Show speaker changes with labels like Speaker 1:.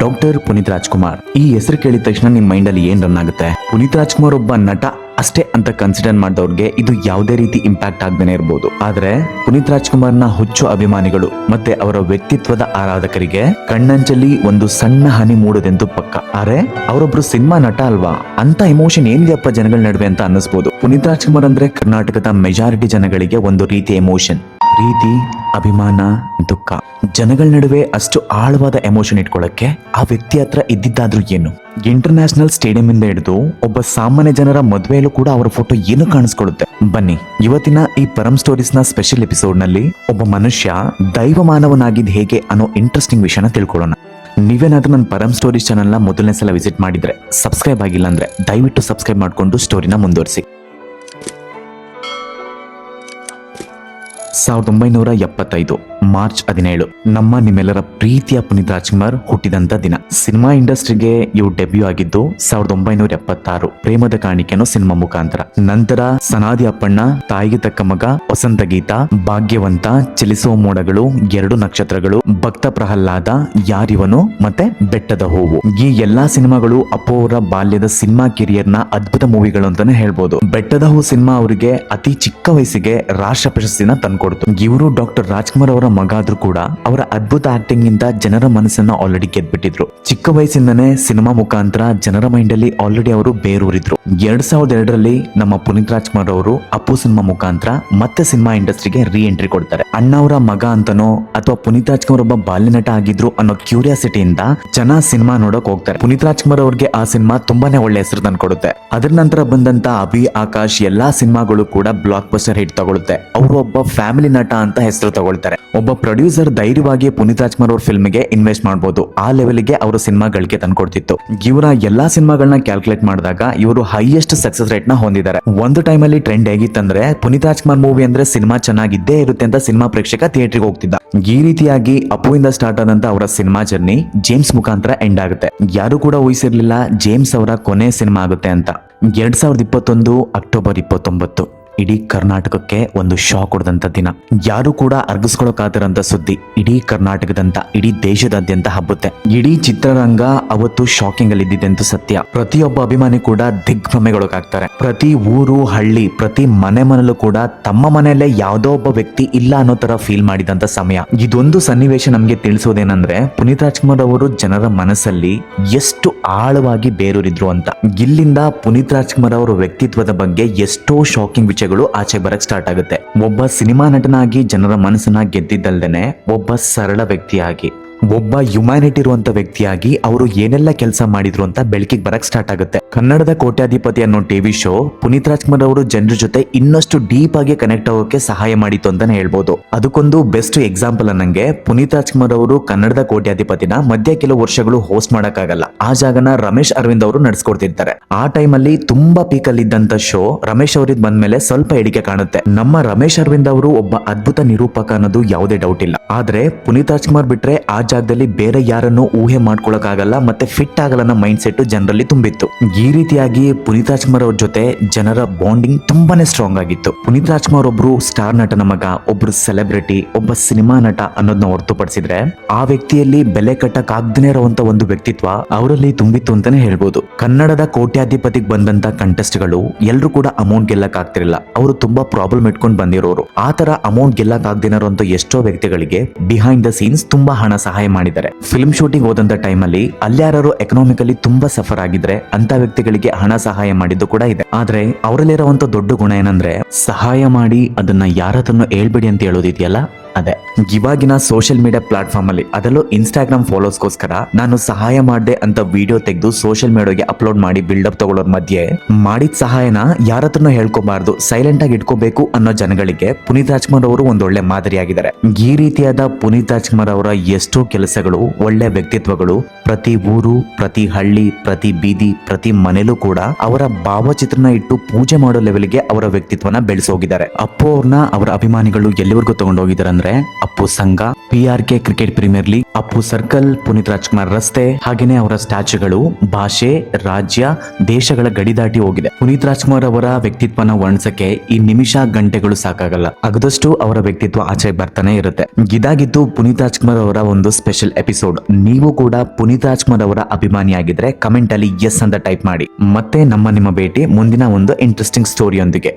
Speaker 1: Doctor Puneeth Rajkumar. ಈ ಹೆಸರು ಕೇಳಿದ ತಕ್ಷಣ ನಿಮ್ ಮೈಂಡ್ ಅಲ್ಲಿ ಏನ್ ರನ್ ಆಗುತ್ತೆ? ಪುನೀತ್ ರಾಜ್ಕುಮಾರ್ ಒಬ್ಬ ನಟ ಅಷ್ಟೇ ಅಂತ ಕನ್ಸಿಡರ್ ಮಾಡಿದವ್ರಿಗೆ ಇದು ಯಾವುದೇ ರೀತಿ ಇಂಪ್ಯಾಕ್ಟ್ ಆಗದೇನೆ ಇರಬಹುದು ಆದ್ರೆ ಪುನೀತ್ ರಾಜ್ಕುಮಾರ್ನ ಹುಚ್ಚು ಅಭಿಮಾನಿಗಳು ಮತ್ತೆ ಅವರ ವ್ಯಕ್ತಿತ್ವದ ಆರಾಧಕರಿಗೆ ಕಣ್ಣಂಚಲ್ಲಿ ಒಂದು ಸಣ್ಣ ಹನಿ ಮೂಡೋದೆಂದು ಪಕ್ಕ. ಆದ್ರೆ ಅವರೊಬ್ರು ಸಿನಿಮಾ ನಟ ಅಲ್ವಾ? ಅಂತ ಎಮೋಷನ್ ಏನಿದೆಯಪ್ಪ ಜನಗಳ ನಡುವೆ ಅಂತ ಅನ್ನಿಸ್ಬೋದು. ಪುನೀತ್ ರಾಜ್ಕುಮಾರ್ ಅಂದ್ರೆ ಕರ್ನಾಟಕದ ಮೆಜಾರಿಟಿ ಜನಗಳಿಗೆ ಒಂದು ರೀತಿಯ ಎಮೋಷನ್ ಪ್ರೀತಿ, ಅಭಿಮಾನ, ದುಃಖ. ಜನಗಳ ನಡುವೆ ಅಷ್ಟು ಆಳವಾದ ಎಮೋಷನ್ ಇಟ್ಕೊಳ್ಳಕ್ಕೆ ಆ ವ್ಯಕ್ತಿ ಹತ್ರ ಇದ್ದಿದ್ದಾದ್ರೂ ಏನು? ಇಂಟರ್ನ್ಯಾಷನಲ್ ಸ್ಟೇಡಿಯಂ ಇಂದ ಹಿಡಿದು ಒಬ್ಬ ಸಾಮಾನ್ಯ ಜನರ ಮದುವೆಯಲ್ಲೂ ಕೂಡ ಅವರ ಫೋಟೋ ಏನು ಕಾಣಿಸ್ಕೊಳ್ಳುತ್ತೆ? ಬನ್ನಿ, ಇವತ್ತಿನ ಈ ಪರಂ ಸ್ಟೋರೀಸ್ನ ಸ್ಪೆಷಲ್ ಎಪಿಸೋಡ್ನಲ್ಲಿ ಒಬ್ಬ ಮನುಷ್ಯ ದೈವ ಮಾನವನಾಗಿದ್ ಹೇಗೆ ಅನ್ನೋ ಇಂಟ್ರೆಸ್ಟಿಂಗ್ ವಿಷಯನ ತಿಳ್ಕೊಳ್ಳೋಣ. ನೀವೇನಾದ್ರೂ ನನ್ನ ಪರಂ ಸ್ಟೋರೀಸ್ ಚಾನಲ್ನ ಮೊದಲನೇ ಸಲ ವಿಸಿಟ್ ಮಾಡಿದ್ರೆ ಸಬ್ಸ್ಕ್ರೈಬ್ ಆಗಿಲ್ಲ ಅಂದ್ರೆ ದಯವಿಟ್ಟು ಸಬ್ಸ್ಕ್ರೈಬ್ ಮಾಡಿಕೊಂಡು ಸ್ಟೋರಿನ ಮುಂದುವರಿಸಿ. ಸಾವಿರದ ಒಂಬೈನೂರ ಎಪ್ಪತ್ತೈದು, ಮಾರ್ಚ್ ಹದಿನೇಳು. ನಮ್ಮ ನಿಮ್ಮೆಲ್ಲರ ಪ್ರೀತಿಯ ಪುನೀತ್ ರಾಜ್ಕುಮಾರ್ ಹುಟ್ಟಿದಂತ ದಿನ. ಸಿನಿಮಾ ಇಂಡಸ್ಟ್ರಿಗೆ ಇವು ಡೆಬ್ಯೂ ಆಗಿದ್ದು, ಸಾವಿರದ ಒಂಬೈನೂರ ಎಪ್ಪತ್ತಾರು, ಪ್ರೇಮದ ಕಾಣಿಕೆಯನ್ನು ಸಿನಿಮಾ ಮುಖಾಂತರ. ನಂತರ ಸನಾದಿ ಅಪ್ಪಣ್ಣ, ತಾಯಿಗೆ ತಕ್ಕ ಮಗ, ವಸಂತ ಗೀತ, ಭಾಗ್ಯವಂತ, ಚಲಿಸುವ ಮೋಡಗಳು, ಎರಡು ನಕ್ಷತ್ರಗಳು, ಭಕ್ತ ಪ್ರಹ್ಲಾದ, ಯಾರಿವನು ಮತ್ತೆ ಬೆಟ್ಟದ ಹೂವು. ಈ ಎಲ್ಲಾ ಸಿನಿಮಾಗಳು ಅಪ್ಪುವರ ಬಾಲ್ಯದ ಸಿನಿಮಾ ಕೆರಿಯರ್ನ ಅದ್ಭುತ ಮೂವಿಗಳು ಅಂತಾನೆ ಹೇಳ್ಬೋದು. ಬೆಟ್ಟದ ಹೂ ಸಿನಿಮಾ ಅವರಿಗೆ ಅತಿ ಚಿಕ್ಕ ವಯಸ್ಸಿಗೆ ರಾಷ್ಟ್ರ ಪ್ರಶಸ್ತಿನ ತಂದ್ಕೊಡ್ತು ಇವರು ಡಾಕ್ಟರ್ ರಾಜ್ಕುಮಾರ್ ಅವರ ಮಗ ಆದ್ರೂ ಕೂಡ ಅವರ ಅದ್ಭುತ ಆಕ್ಟಿಂಗ್ ಇಂದ ಜನರ ಮನಸ್ಸನ್ನ ಆಲ್ರೆಡಿ ಗೆದ್ಬಿಟ್ಟಿದ್ರು ಚಿಕ್ಕ ವಯಸ್ಸಿಂದನೇ ಸಿನಿಮಾ ಮುಖಾಂತರ ಜನರ ಮೈಂಡ್ ಅಲ್ಲಿ ಆಲ್ರೆಡಿ ಅವರು ಬೇರೂರಿದ್ರು. ಎರಡ್ ಸಾವಿರದ ಎರಡರಲ್ಲಿ ನಮ್ಮ ಪುನೀತ್ ರಾಜ್ಕುಮಾರ್ ಅವರು ಅಪ್ಪು ಸಿನಿಮಾ ಮುಖಾಂತರ ಮತ್ತೆ ಸಿನಿಮಾ ಇಂಡಸ್ಟ್ರಿಗೆ ರೀ ಎಂಟ್ರಿ ಕೊಡ್ತಾರೆ. ಅಣ್ಣ ಅವರ ಮಗ ಅಂತನೋ ಅಥವಾ ಪುನೀತ್ ರಾಜ್ಕುಮಾರ್ ಒಬ್ಬ ಬಾಲ್ಯ ನಟ ಆಗಿದ್ರು ಅನ್ನೋ ಕ್ಯೂರಿಯಾಸಿಟಿಯಿಂದ ಜನ ಸಿನಿಮಾ ನೋಡಕ್ ಹೋಗ್ತಾರೆ. ಪುನೀತ್ ರಾಜ್ಕುಮಾರ್ ಅವ್ರಿಗೆ ಆ ಸಿನಿಮಾ ತುಂಬಾನೇ ಒಳ್ಳೆ ಹೆಸರು ತಂದ್ಕೊಡುತ್ತೆ. ಅದ್ರ ನಂತರ ಬಂದಂತ ಅಭಿ, ಆಕಾಶ್ ಎಲ್ಲಾ ಸಿನಿಮಾಗಳು ಕೂಡ ಬ್ಲಾಕ್ ಬಸ್ಟರ್ ಹಿಟ್ ತಗೊಳುತ್ತೆ. ಅವರು ಒಬ್ಬ ಫ್ಯಾಮಿಲಿ ನಟ ಅಂತ ಹೆಸರು ತಗೊಳ್ತಾರೆ. ಒಬ್ಬ ಪ್ರೊಡ್ಯೂಸರ್ ಧೈರ್ಯವಾಗಿ ಪುನೀತ್ ರಾಜ್ಕುಮಾರ್ ಅವ್ರ ಫಿಲ್ಮ್ಗೆ ಇನ್ವೆಸ್ಟ್ ಮಾಡಬಹುದು ಆ ಲೆವೆಲ್ಗೆ ಅವರು ಸಿನಿಮಾಗಳಿಗೆ ತಂದ್ಕೊಡ್ತಿತ್ತು. ಇವರ ಎಲ್ಲಾ ಸಿನಿಮಾಗಳನ್ನ ಕ್ಯಾಲ್ಕುಲೇಟ್ ಮಾಡಿದಾಗ ಇವರು ಹೈಯೆಸ್ಟ್ ಸಕ್ಸಸ್ ರೇಟ್ನ ಹೊಂದಿದ್ದಾರೆ. ಒಂದು ಟೈಮ್ ಅಲ್ಲಿ ಟ್ರೆಂಡ್ ಹೇಗಿತ್ತಂದ್ರೆ ಪುನೀತ್ ರಾಜ್ಕುಮಾರ್ ಮೂವಿ ಅಂದ್ರೆ ಸಿನಿಮಾ ಚೆನ್ನಾಗಿದ್ದೇ ಇರುತ್ತೆ ಅಂತ ಸಿನಿಮಾ ಪ್ರೇಕ್ಷಕ ಥಿಯೇಟರ್ಗೆ ಹೋಗ್ತಿದ್ದ. ಈ ರೀತಿಯಾಗಿ ಅಪ್ಪುವಿಂದ ಸ್ಟಾರ್ಟ್ ಆದಂತ ಅವರ ಸಿನಿಮಾ ಜರ್ನಿ ಜೇಮ್ಸ್ ಮುಖಾಂತರ ಎಂಡ್ ಆಗುತ್ತೆ. ಯಾರು ಕೂಡ ಊಹಿಸಿರ್ಲಿಲ್ಲ ಜೇಮ್ಸ್ ಅವರ ಕೊನೆ ಸಿನಿಮಾ ಆಗುತ್ತೆ ಅಂತ. ಎರಡ್ ಸಾವಿರದ ಇಪ್ಪತ್ತೊಂದು ಅಕ್ಟೋಬರ್ ಇಪ್ಪತ್ತೊಂಬತ್ತು. ಇಡೀ ಕರ್ನಾಟಕಕ್ಕೆ ಒಂದು ಶಾಕ್ ಹೊಡೆದಂತ ದಿನ. ಯಾರು ಕೂಡ ಅರ್ಗಿಸ್ಕೊಳಕಾದಿರಂತ ಸುದ್ದಿ. ಇಡೀ ಕರ್ನಾಟಕದಂತ, ಇಡೀ ದೇಶದಾದ್ಯಂತ ಹಬ್ಬುತ್ತೆ. ಇಡೀ ಚಿತ್ರರಂಗ ಅವತ್ತು ಶಾಕಿಂಗ್ ಅಲ್ಲಿ ಇದ್ದಿದ್ದಂತೂ ಸತ್ಯ. ಪ್ರತಿಯೊಬ್ಬ ಅಭಿಮಾನಿ ಕೂಡ ದಿಗ್ಭ್ರಮೆಗೊಳಗಾಗ್ತಾರೆ. ಪ್ರತಿ ಊರು, ಹಳ್ಳಿ, ಪ್ರತಿ ಮನೆ ಮನೆಯಲ್ಲೂ ಕೂಡ ತಮ್ಮ ಮನೆಯಲ್ಲೇ ಯಾವುದೋ ಒಬ್ಬ ವ್ಯಕ್ತಿ ಇಲ್ಲ ಅನ್ನೋ ತರ ಫೀಲ್ ಮಾಡಿದಂತ ಸಮಯ. ಇದೊಂದು ಸನ್ನಿವೇಶ ನಮ್ಗೆ ತಿಳಿಸೋದೇನಂದ್ರೆ, ಪುನೀತ್ ರಾಜ್ಕುಮಾರ್ ಅವರು ಜನರ ಮನಸ್ಸಲ್ಲಿ ಎಷ್ಟು ಆಳವಾಗಿ ಬೇರೂರಿದ್ರು ಅಂತ. ಇಲ್ಲಿಂದ ಪುನೀತ್ ರಾಜ್ಕುಮಾರ್ ಅವರ ವ್ಯಕ್ತಿತ್ವದ ಬಗ್ಗೆ ಎಷ್ಟೋ ಶಾಕಿಂಗ್ ವಿಷಯಗಳು ಆಚೆ ಬರಕ್ ಸ್ಟಾರ್ಟ್ ಆಗುತ್ತೆ. ಒಬ್ಬ ಸಿನಿಮಾ ನಟನಾಗಿ ಜನರ ಮನಸ್ಸನ್ನ ಗೆದ್ದಿದ್ದಲ್ದೇನೆ ಒಬ್ಬ ಸರಳ ವ್ಯಕ್ತಿಯಾಗಿ ಒಬ್ಬ ಹ್ಯುಮ್ಯಾನಿಟಿ ಇರುವಂತ ವ್ಯಕ್ತಿಯಾಗಿ ಅವರು ಏನೆಲ್ಲ ಕೆಲಸ ಮಾಡಿದ್ರು ಅಂತ ಬೆಳಕಿಗೆ ಬರಕ್ ಸ್ಟಾರ್ಟ್ ಆಗುತ್ತೆ. ಕನ್ನಡದ ಕೋಟ್ಯಾಧಿಪತಿ ಅನ್ನೋ ಟಿವಿ ಶೋ ಪುನೀತ್ ರಾಜ್ಕುಮಾರ್ ಅವರು ಜನರ ಜೊತೆ ಇನ್ನಷ್ಟು ಡೀಪ್ ಆಗಿ ಕನೆಕ್ಟ್ ಆಗೋಕೆ ಸಹಾಯ ಮಾಡಿತ್ತು ಅಂತಾನೆ ಹೇಳ್ಬೋದು. ಅದಕ್ಕೊಂದು ಬೆಸ್ಟ್ ಎಕ್ಸಾಂಪಲ್ ಅನ್ನಂಗೆ ಪುನೀತ್ ರಾಜ್ಕುಮಾರ್ ಅವರು ಕನ್ನಡದ ಕೋಟ್ಯಾಧಿಪತಿನ ಮಧ್ಯ ಕೆಲವು ವರ್ಷಗಳು ಹೋಸ್ಟ್ ಮಾಡಕ್ಕಾಗಲ್ಲ. ಆ ಜಾಗನ ರಮೇಶ್ ಅರವಿಂದ್ ಅವರು ನಡೆಸ್ಕೊಡ್ತಿರ್ತಾರೆ. ಆ ಟೈಮ್ ಅಲ್ಲಿ ತುಂಬಾ ಪೀಕ್ ಅಲ್ಲಿ ಇದ್ದಂತ ಶೋ ರಮೇಶ್ ಅವರಿದ್ ಬಂದ್ಮೇಲೆ ಸ್ವಲ್ಪ ಎಡಿಕೆ ಕಾಣುತ್ತೆ. ನಮ್ಮ ರಮೇಶ್ ಅರವಿಂದ್ ಅವರು ಒಬ್ಬ ಅದ್ಭುತ ನಿರೂಪಕ ಅನ್ನೋದು ಯಾವುದೇ ಡೌಟ್ ಇಲ್ಲ. ಆದ್ರೆ ಪುನೀತ್ ರಾಜ್ಕುಮಾರ್ ಬಿಟ್ರೆ ಆ ಜಾಗದಲ್ಲಿ ಬೇರೆ ಯಾರನ್ನು ಊಹೆ ಮಾಡ್ಕೊಳಕ್ಕಾಗಲ್ಲ, ಮತ್ತೆ ಫಿಟ್ ಆಗಲ್ಲ ಅನ್ನೋ ಮೈಂಡ್ ಸೆಟ್ ಜನರಲ್ಲಿ ತುಂಬಿತ್ತು. ಈ ರೀತಿಯಾಗಿ ಪುನೀತ್ ರಾಜ್ಕುಮಾರ್ ಅವ್ರ ಜೊತೆ ಜನರ ಬಾಂಡಿಂಗ್ ತುಂಬಾನೇ ಸ್ಟ್ರಾಂಗ್ ಆಗಿತ್ತು. ಪುನೀತ್ ರಾಜ್ಕುಮಾರ್ ಒಬ್ರು ಸ್ಟಾರ್ ನಟನ ಮಗ, ಒಬ್ರು ಸೆಲೆಬ್ರಿಟಿ ಒಬ್ಬ ಸಿನಿಮಾ ನಟ ಅನ್ನೋದನ್ನ ಹೊರತುಪಡಿಸಿದ್ರೆ, ಆ ವ್ಯಕ್ತಿಯಲ್ಲಿ ಬೆಲೆ ಕಟ್ಟಕ್ ಆಗ್ದೇ ಇರುವಂತ ಒಂದು ವ್ಯಕ್ತಿತ್ವ ಅವರಲ್ಲಿ ತುಂಬಿತ್ತು ಅಂತಾನೆ ಹೇಳ್ಬೋದು. ಕನ್ನಡದ ಕೋಟ್ಯಾಧಿಪತಿಗೆ ಬಂದಂತ ಕಂಟೆಸ್ಟ್ಗಳು ಎಲ್ಲರೂ ಕೂಡ ಅಮೌಂಟ್ ಗೆಲ್ಲಕ್ ಆಗ್ತಿರಲಿಲ್ಲ ಅವರು ತುಂಬಾ ಪ್ರಾಬ್ಲಮ್ ಇಟ್ಕೊಂಡು ಬಂದಿರೋರು. ಆತರ ತರ ಅಮೌಂಟ್ ಗೆಲ್ಲಕ್ ಆಗದಿರೋ ಎಷ್ಟೋ ವ್ಯಕ್ತಿಗಳಿಗೆ ಬಿಹೈಂಡ್ ದ ಸೀನ್ಸ್ ತುಂಬಾ ಹಣ ಸಹಾಯ ಮಾಡಿದ್ದಾರೆ. ಫಿಲ್ಮ್ ಶೂಟಿಂಗ್ ಹೋದಂತ ಟೈಮ್ ಅಲ್ಲಿ ಅಲ್ಯಾರು ಎಕನಾಮಿಕಲಿ ತುಂಬಾ ಸಫರ್ ಆಗಿದ್ರೆ ಅಂತ ವ್ಯಕ್ತಿಗಳಿಗೆ ಹಣ ಸಹಾಯ ಮಾಡಿದ್ದು ಕೂಡ ಇದೆ. ಆದ್ರೆ ಅವರಲ್ಲಿರುವಂತ ದೊಡ್ಡ ಗುಣ ಏನಂದ್ರೆ ಸಹಾಯ ಮಾಡಿ ಅದನ್ನ ಯಾರ ಹತ್ರನೂ ಹೇಳ್ಬೇಡಿ ಅಂತ ಹೇಳೋದಿದೆಯಲ್ಲ? ಅದೇ. ಇವಾಗಿನ ಸೋಷಿಯಲ್ ಮೀಡಿಯಾ ಪ್ಲಾಟ್ಫಾರ್ಮ್ ಅಲ್ಲಿ ಅದರಲ್ಲೂ ಇನ್ಸ್ಟಾಗ್ರಾಮ್ ಫಾಲೋಸ್ಗೋಸ್ಕರ ನಾನು ಸಹಾಯ ಮಾಡಿದೆ ಅಂತ ವಿಡಿಯೋ ತೆಗೆದು ಸೋಷಿಯಲ್ ಮೀಡಿಯಾಗೆ ಅಪ್ಲೋಡ್ ಮಾಡಿ ಬಿಲ್ಡಪ್ ತಗೊಳ್ಳೋರ್ ಮಧ್ಯೆ ಮಾಡಿದ ಸಹಾಯನ ಯಾರ ಹತ್ರನೂ ಹೇಳ್ಕೋಬಾರ್ದು, ಸೈಲೆಂಟ್ ಆಗಿ ಇಟ್ಕೋಬೇಕು ಅನ್ನೋ ಜನಗಳಿಗೆ ಪುನೀತ್ ರಾಜ್ಕುಮಾರ್ ಅವರು ಒಂದೊಳ್ಳೆ ಮಾದರಿಯಾಗಿದ್ದಾರೆ. ಈ ರೀತಿಯಾದ ಪುನೀತ್ ರಾಜ್ಕುಮಾರ್ ಅವರ ಎಷ್ಟೋ ಕೆಲಸಗಳು, ಒಳ್ಳೆ ವ್ಯಕ್ತಿತ್ವಗಳು, ಪ್ರತಿ ಊರು, ಪ್ರತಿ ಹಳ್ಳಿ, ಪ್ರತಿ ಬೀದಿ, ಪ್ರತಿ ಮನೆಯಲ್ಲೂ ಕೂಡ ಅವರ ಭಾವಚಿತ್ರನ ಇಟ್ಟು ಪೂಜೆ ಮಾಡೋ ಲೆವೆಲ್ಗೆ ಅವರ ವ್ಯಕ್ತಿತ್ವನ ಬೆಳೆಸೋಗಿದ್ದಾರೆ. ಅಪ್ಪು ಅವ್ರನ್ನ, ಅವರ ಅಭಿಮಾನಿಗಳು ಎಲ್ಲಿವರೆಗೂ ತಗೊಂಡೋಗಿದ್ದಾರೆ ಅಂದ್ರೆ ಅಪ್ಪು ಸಂಘ P R K cricket premier league Appu circle Puneeth Rajkumar ರಸ್ತೆ, ಹಾಗೇನೆ ಅವರ ಸ್ಟ್ಯಾಚ್ಯೂಗಳು, ಭಾಷೆ, ರಾಜ್ಯ, ದೇಶಗಳ ಗಡಿ ದಾಟಿ ಹೋಗಿದೆ. ಪುನೀತ್ ರಾಜ್ಕುಮಾರ್ ಅವರ ವ್ಯಕ್ತಿತ್ವನ ವರ್ಣಿಸಕ್ಕೆ ಈ ನಿಮಿಷ ಗಂಟೆಗಳು ಸಾಕಾಗಲ್ಲ. ಅಗದಷ್ಟು ಅವರ ವ್ಯಕ್ತಿತ್ವ ಆಚೆ ಬರ್ತಾನೆ ಇರುತ್ತೆ. ಇದಾಗಿದ್ದು ಪುನೀತ್ ರಾಜ್ಕುಮಾರ್ ಅವರ ಒಂದು ಸ್ಪೆಷಲ್ ಎಪಿಸೋಡ್ ನೀವು ಕೂಡ ಪುನೀತ್ ರಾಜ್ಕುಮಾರ್ ಅವರ ಅಭಿಮಾನಿಯಾಗಿದ್ರೆ ಕಮೆಂಟ್ ಅಲ್ಲಿ ಎಸ್ ಅಂತ ಟೈಪ್ ಮಾಡಿ. ಮತ್ತೆ ನಮ್ಮ ನಿಮ್ಮ ಭೇಟಿ ಮುಂದಿನ ಒಂದು ಇಂಟ್ರೆಸ್ಟಿಂಗ್ ಸ್ಟೋರಿಯೊಂದಿಗೆ